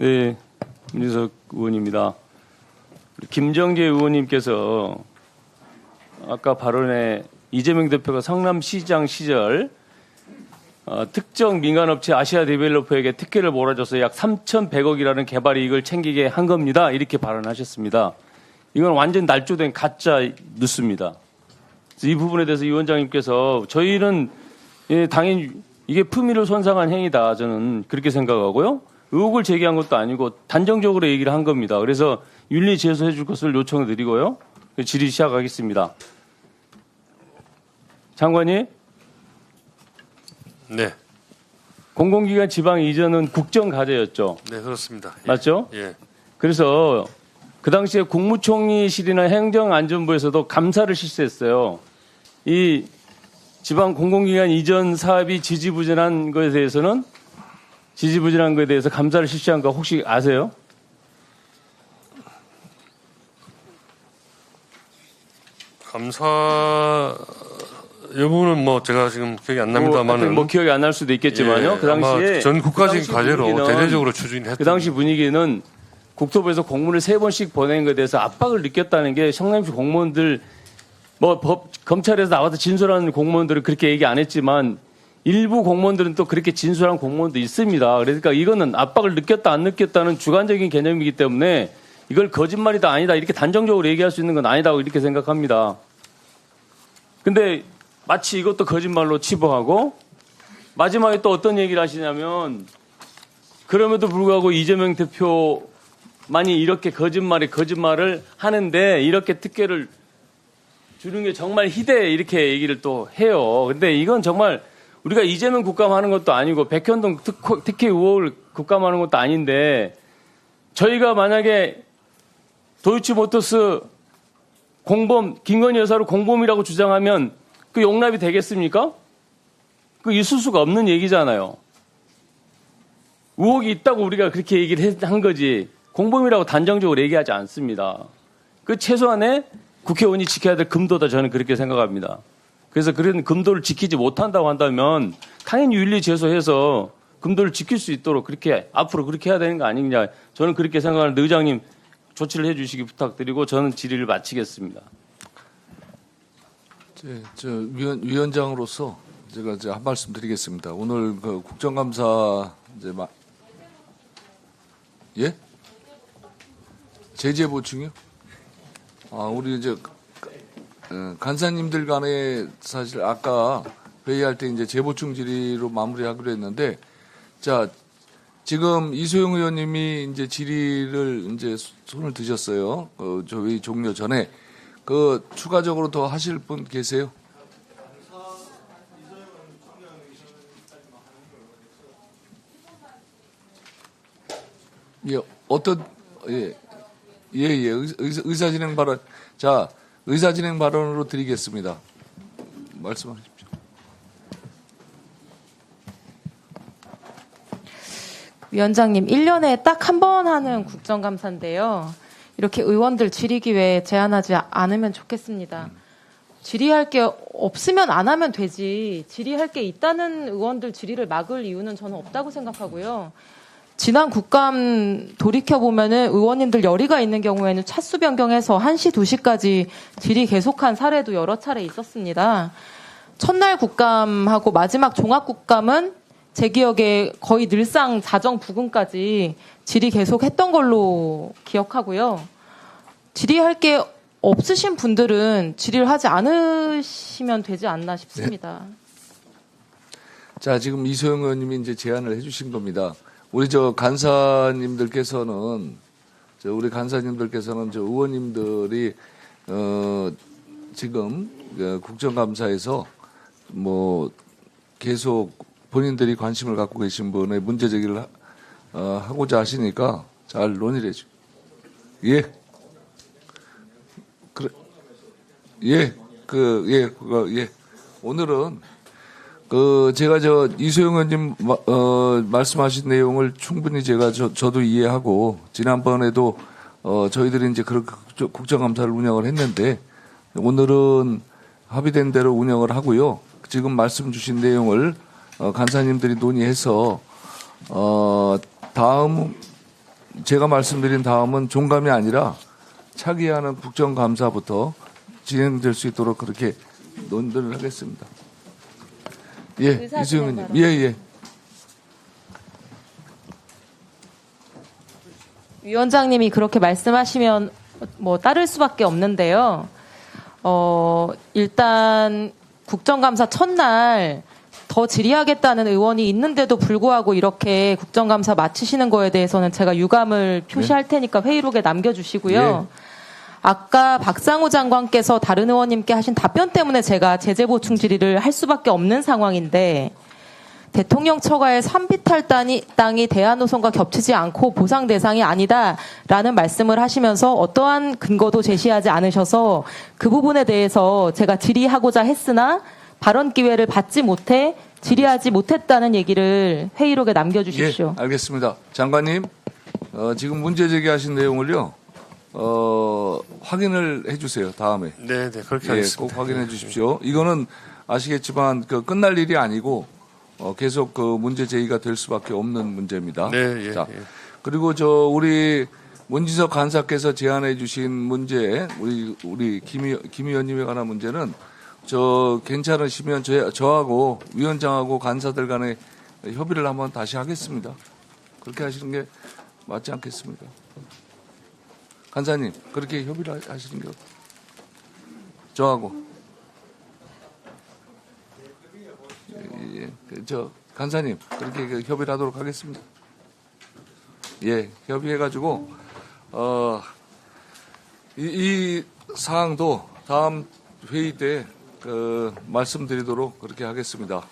네, 민석 의원입니다. 김정재 의원님께서 아까 발언에 이재명 대표가 성남시장 시절 어, 특정 민간업체 아시아 데벨로퍼에게 특혜를 몰아줘서 약 3,100억이라는 개발 이익을 챙기게 한 겁니다. 이렇게 발언하셨습니다. 이건 완전 날조된 가짜 뉴스입니다. 이 부분에 대해서 위원장님께서 저희는 예, 당연히 이게 품위를 손상한 행위다. 저는 그렇게 생각하고요. 의혹을 제기한 것도 아니고 단정적으로 얘기를 한 겁니다. 그래서 윤리 제소해 줄 것을 요청을 드리고요. 질의 시작하겠습니다. 장관님, 네, 공공기관 지방 이전은 국정 과제였죠. 네 그렇습니다. 예. 맞죠? 예, 그래서 그 당시에 국무총리실이나 행정안전부에서도 감사를 실시했어요. 이 지방 공공기관 이전 사업이 지지부진한 것에 대해서는 지지부진한 것에 대해서 감사를 실시한 거 혹시 아세요? 감사 여부는 뭐 제가 지금 기억이 안 뭐, 납니다만은 하여튼 뭐 기억이 안 날 수도 있겠지만요. 예, 그 당시에 아마 전 국가적인 그 당시 과제로 분위기는 대대적으로 추진했던 그 당시 분위기는 국토부에서 공문을 세 번씩 보낸 것에 대해서 압박을 느꼈다는 게 성남시 공무원들 뭐 법 검찰에서 나와서 진술하는 공무원들은 그렇게 얘기 안 했지만 일부 공무원들은 또 그렇게 진술한 공무원도 있습니다. 그러니까 이거는 압박을 느꼈다 안 느꼈다는 주관적인 개념이기 때문에 이걸 거짓말이다 아니다 이렇게 단정적으로 얘기할 수 있는 건 아니다고 이렇게 생각합니다. 근데 마치 이것도 거짓말로 치부하고 마지막에 또 어떤 얘기를 하시냐면 그럼에도 불구하고 이재명 대표만이 이렇게 거짓말에 거짓말을 하는데 이렇게 특혜를 주는 게 정말 희대 이렇게 얘기를 또 해요. 근데 이건 정말 우리가 이재명 국감하는 것도 아니고 백현동 특- 특혜 의혹을 국감하는 것도 아닌데 저희가 만약에 도이치모터스 공범 김건희 여사를 공범이라고 주장하면 그 용납이 되겠습니까? 그 있을 수가 없는 얘기잖아요. 의혹이 있다고 우리가 그렇게 얘기를 했- 한 거지 공범이라고 단정적으로 얘기하지 않습니다. 그 최소한의 국회의원이 지켜야 될 금도다 저는 그렇게 생각합니다. 그래서 그런 금도를 지키지 못한다고 한다면 당연히 윤리 제소해서 금도를 지킬 수 있도록 그렇게 앞으로 그렇게 해야 되는 거 아니냐 저는 그렇게 생각하는데 의장님 조치를 해주시기 부탁드리고 저는 질의를 마치겠습니다. 제, 저 위원, 위원장으로서 제가 이제 한 말씀 드리겠습니다. 오늘 그 국정감사 이제 마, 예? 제재 보충이요? 아, 우리 이제 어, 간사님들 간에 사실 아까 회의할 때 이제 재보충 질의로 마무리하기로 했는데 자, 지금 이소영 의원님이 이제 질의를 이제 손을 드셨어요. 어, 저 회의 종료 전에 그 추가적으로 더 하실 분 계세요? 예, 어떤 예, 예, 예, 의- 의사, 의사 진행 발언. 자, 의사진행 발언으로 드리겠습니다. 말씀하십시오. 위원장님, 1년에 딱 한 번 하는 국정감사인데요. 이렇게 의원들 질의 기 회 제한하지 않으면 좋겠습니다. 질의할 게 없으면 안 하면 되지. 질의할 게 있다는 의원들 질의를 막을 이유는 저는 없다고 생각하고요. 지난 국감 돌이켜보면은 의원님들 열의가 있는 경우에는 차수 변경해서 1시, 2시까지 질의 계속한 사례도 여러 차례 있었습니다. 첫날 국감하고 마지막 종합 국감은 제 기억에 거의 늘상 자정 부근까지 질의 계속 했던 걸로 기억하고요. 질의할 게 없으신 분들은 질의를 하지 않으시면 되지 않나 싶습니다. 자, 지금 이소영 의원님이 이제 제안을 해주신 겁니다. 우리 저 간사님들께서는 저 우리 간사님들께서는 저 의원님들이 어 지금 그 국정감사에서 뭐 계속 본인들이 관심을 갖고 계신 분의 문제 제기를 하, 어, 하고자 하시니까 잘 논의를 해줘. 예. 그래. 예. 그, 예, 그거, 예. 오늘은 그 제가 저 이소영 의원님 마- 어, 말씀하신 내용을 충분히 제가 저, 저도 이해하고 지난번에도 어, 저희들이 이제 그렇게 국정- 국정감사를 운영을 했는데 오늘은 합의된 대로 운영을 하고요. 지금 말씀 주신 내용을 어, 간사님들이 논의해서 어, 다음 제가 말씀드린 다음은 종감이 아니라 차기하는 국정감사부터 진행될 수 있도록 그렇게 논의를 하겠습니다. 예. 진행 예, 예. 위원장님이 그렇게 말씀하시면 뭐 따를 수밖에 없는데요. 어, 일단 국정감사 첫날 더 질의하겠다는 의원이 있는데도 불구하고 이렇게 국정감사 마치시는 거에 대해서는 제가 유감을 표시할 테니까 회의록에 남겨주시고요. 아까 박상우 장관께서 다른 의원님께 하신 답변 때문에 제가 제재 보충 질의를 할 수밖에 없는 상황인데 대통령 처가의 산비탈 땅이, 땅이 대한노선과 겹치지 않고 보상 대상이 아니다라는 말씀을 하시면서 어떠한 근거도 제시하지 않으셔서 그 부분에 대해서 제가 질의하고자 했으나 발언 기회를 받지 못해 질의하지 못했다는 얘기를 회의록에 남겨주십시오. 예, 알겠습니다. 장관님, 어, 지금 문제 제기하신 내용을요, 어, 확인을 해주세요. 다음에. 네, 네 그렇게 예, 하겠습니다. 꼭 확인해 주십시오. 이거는 아시겠지만 그 끝날 일이 아니고 어, 계속 그 문제 제기가 될 수밖에 없는 문제입니다. 네, 예, 자, 예. 그리고 저 우리 문지석 간사께서 제안해 주신 문제, 우리 우리 김, 의- 김 의원님에 관한 문제는 저 괜찮으시면 저, 저하고 위원장하고 간사들 간에 협의를 한번 다시 하겠습니다. 그렇게 하시는 게 맞지 않겠습니까? 간사님, 그렇게 협의를 하- 하시는 게? 저하고. 예, 예. 그, 저 간사님 그렇게 그 협의를 하도록 하겠습니다. 예, 협의해가지고 어, 이, 이 사항도 다음 회의 때 그 말씀드리도록 그렇게 하겠습니다.